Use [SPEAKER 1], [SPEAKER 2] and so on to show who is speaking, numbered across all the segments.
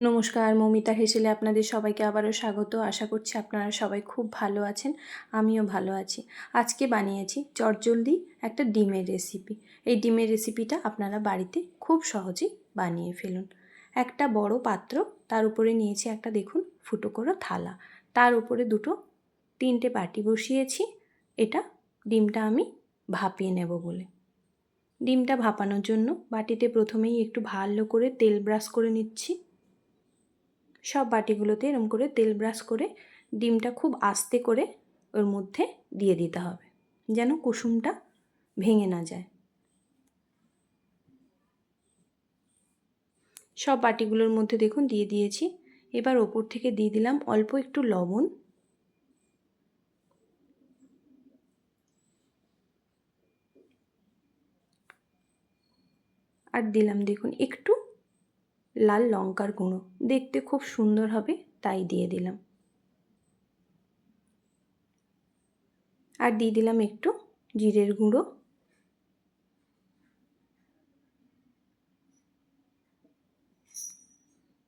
[SPEAKER 1] নমস্কার, মমিতা হেসেলে আপনাদের সবাইকে আবারও স্বাগত। আশা করছি আপনারা সবাই খুব ভালো আছেন, আমিও ভালো আছি। আজকে বানিয়েছি চটজলদি একটা ডিমের রেসিপি এই ডিমের রেসিপিটা আপনারা বাড়িতে খুব সহজেই বানিয়ে ফেলুন। একটা বড় পাত্র, তার উপরে নিয়েছি একটা দেখুন ফুটো করে থালা। তার উপরে দুটো, তিনটে বাটি বসিয়েছি। এটা ডিমটা আমি ভাপিয়ে নেব বলে। ডিমটা ভাপানোর জন্য বাটিতে প্রথমেই একটু ভালো করে তেল ব্রাশ করে নিচ্ছি। সব বাটিগুলোতে এরম করে তেল ব্রাশ করে ডিমটা খুব আস্তে করে ওর মধ্যে দিয়ে দিতে হবে, যেন কুসুমটা ভেঙে না যায়। সব বাটিগুলোর মধ্যে দেখুন দিয়ে দিয়েছি। এবার ওপর থেকে দিয়ে দিলাম অল্প একটু লবণ। আর দিলাম দেখুন একটু লাল লঙ্কার গুঁড়ো। দেখতে খুব সুন্দর হবে, তাই দিয়ে দিলাম। আর দিয়ে দিলাম একটু জিরের গুঁড়ো।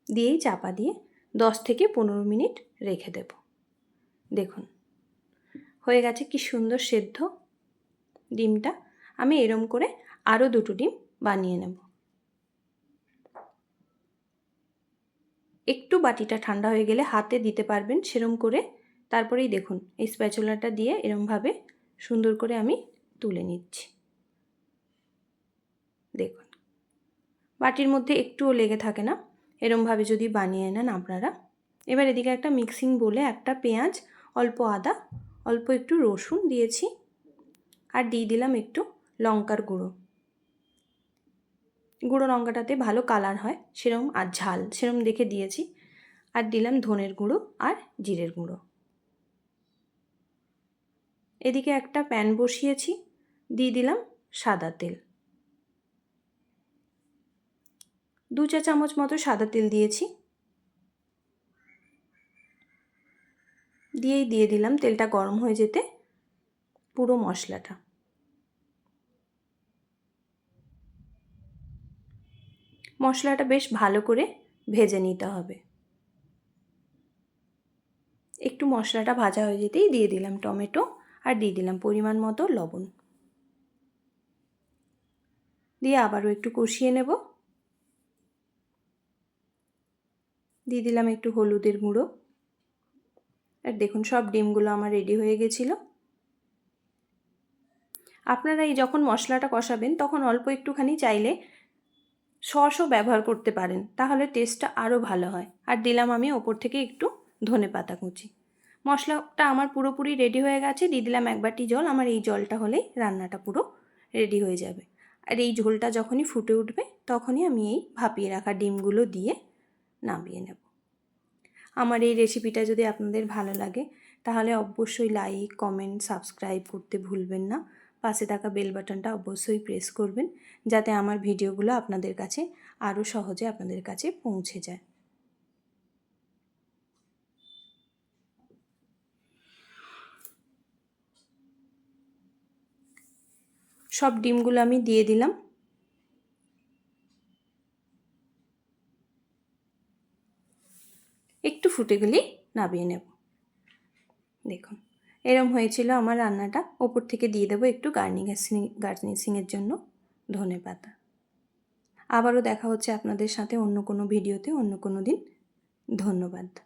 [SPEAKER 1] দিয়েই চাপা দিয়ে দশ থেকে পনেরো মিনিট রেখে দেব। দেখুন, হয়ে গেছে কি সুন্দর সেদ্ধ ডিমটা। আমি এরম করে আরও দুটো ডিম বানিয়ে নেব। একটু বাটিটা ঠান্ডা হয়ে গেলে হাতে দিতে পারবেন সেরম করে। তারপরেই দেখুন, এই স্প্যাচুলাটা দিয়ে এরমভাবে সুন্দর করে আমি তুলে নিচ্ছি। দেখুন, বাটির মধ্যে একটুও লেগে থাকে না। এরমভাবে যদি বানিয়ে নেন আপনারা। এবার এদিকে একটা মিক্সিং বলে একটা পেঁয়াজ, অল্প আদা, অল্প একটু রসুন দিয়েছি। আর দিয়ে দিলাম একটু লঙ্কার গুঁড়ো। গুঁড়ো লঙ্কাটাতে ভালো কালার হয়, সেরম আর ঝাল, সেরম দেখে দিয়েছি। আর দিলাম ধনের গুঁড়ো আর জিরের গুঁড়ো। এদিকে একটা প্যান বসিয়েছি, দিয়ে দিলাম সাদা তেল। দু চা চামচ মতো সাদা তেল দিয়েছি। দিয়েই দিয়ে দিলাম তেলটা গরম হয়ে যেতে পুরো মশলাটা। মশলাটা বেশ ভালো করে ভেজে নিতে হবে। একটু মশলাটা ভাজা হয়ে যেতেই দিয়ে দিলাম টমেটো আর দিয়ে দিলাম পরিমাণ মতো লবণ। দিয়ে আবারও একটু কষিয়ে নেব। দিয়ে দিলাম একটু হলুদের গুঁড়ো। আর দেখুন সব ডিমগুলো আমার রেডি হয়ে গেছিল। আপনারা এই যখন মশলাটা কষাবেন তখন অল্প একটুখানি চাইলে সসও ব্যবহার করতে পারেন, তাহলে টেস্টটা আরও ভালো হয়। আর দিলাম আমি ওপর থেকে একটু ধনে পাতা কুচি। মশলাটা আমার পুরোপুরি রেডি হয়ে গেছে, দিয়ে দিলাম এক বাটি জল। আমার এই জলটা হলেই রান্নাটা পুরো রেডি হয়ে যাবে। আর এই ঝোলটা যখনই ফুটে উঠবে, তখনই আমি এই ভাপিয়ে রাখা ডিমগুলো দিয়ে নামিয়ে নেব। আমার এই রেসিপিটা যদি আপনাদের ভালো লাগে, তাহলে অবশ্যই লাইক কমেন্ট সাবস্ক্রাইব করতে ভুলবেন না। পাশে থাকা বেল বাটনটা অবশ্যই প্রেস করবেন, যাতে আমার ভিডিওগুলো আপনাদের কাছে আরও সহজে আপনাদের কাছে পৌঁছে যায়। সব ডিমগুলো আমি দিয়ে দিলাম। একটু ফুটে গেলেই নামিয়ে নেব। দেখুন। এরম হয়েছিল আমার রান্নাটা। ওপর থেকে দিয়ে দেবো একটু গার্নিং গার্নিশিংয়ের জন্য ধনে পাতা। আবারও দেখা হচ্ছে আপনাদের সাথে অন্য কোনো ভিডিওতে, অন্য কোনো দিন। ধন্যবাদ।